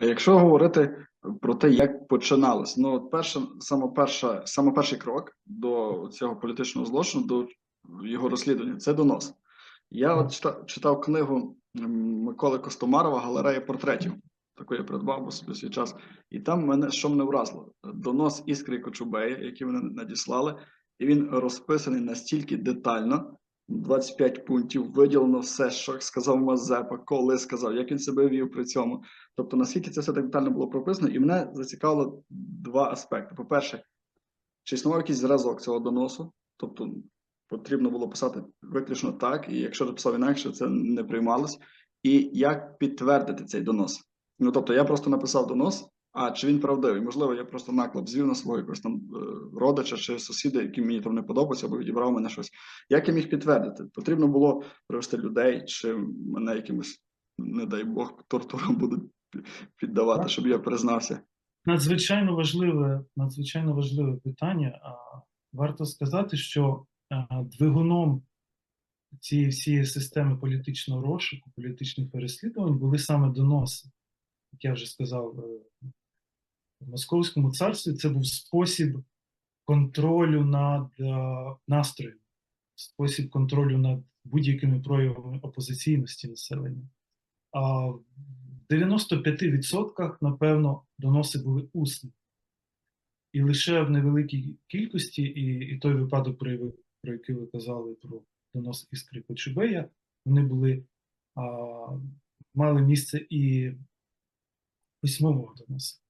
А якщо говорити про те, як починалось, ну от перше, саме перша, саме перший крок до цього політичного злочину, до його розслідування, це донос. Я от читав, читав книгу Миколи Костомарова Галерея портретів. Таку я придбав бо собі свій час. І там мене що мене вразило? Донос іскри Кочубея, який вони надіслали, і він розписаний настільки детально. 25 пунктів виділено все, що сказав Мазепа, коли сказав, як він себе вів при цьому. Тобто, наскільки це все так детально було прописано, і мене зацікавило два аспекти. По-перше, чи існував якийсь зразок цього доносу, тобто потрібно було писати виключно так, і якщо написав інакше, це не приймалось. І як підтвердити цей донос? Ну тобто, я просто написав донос, а чи він правдивий? Можливо, я просто наклеп звів на свого якогось там е, родича чи сусіда, який мені там не подобається, або відібрав мене щось. Як я міг підтвердити? Потрібно було привести людей, чи мене якимось, не дай Бог, тортурам будуть піддавати, щоб я признався. Надзвичайно важливе, надзвичайно важливе питання. Варто сказати, що двигуном цієї всієї системи політичного розшуку, політичних переслідувань були саме доноси. Як я вже сказав, е, в Московському царстві це був спосіб контролю над е, настроєм, спосіб контролю над будь-якими проявами опозиційності населення. А в 95% напевно доноси були усні. І лише в невеликій кількості, і, і той випадок, про, про який ви казали, про донос іскри Кочубея, вони були, а, мали місце і письмового доносу.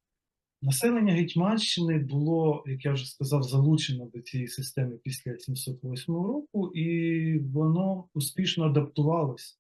Населення Гетьманщини було, як я вже сказав, залучено до цієї системи після 708 року, і воно успішно адаптувалось